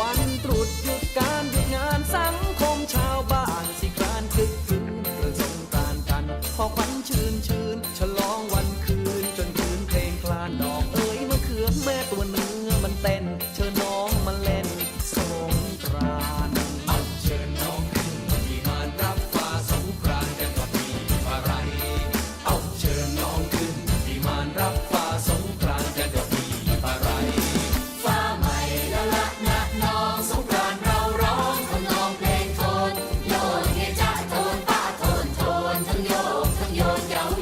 วันตรุษหยุดการหยุดงานสังคมชาวบ้านสิกรานคึกคืนเริ่อสงกรานกัน พอควันชื้นชื้นฉลองวันคืน จนคืนเพลงคลานดอกเอ๋ยมะเขือแม่ตัวนึง 有脚。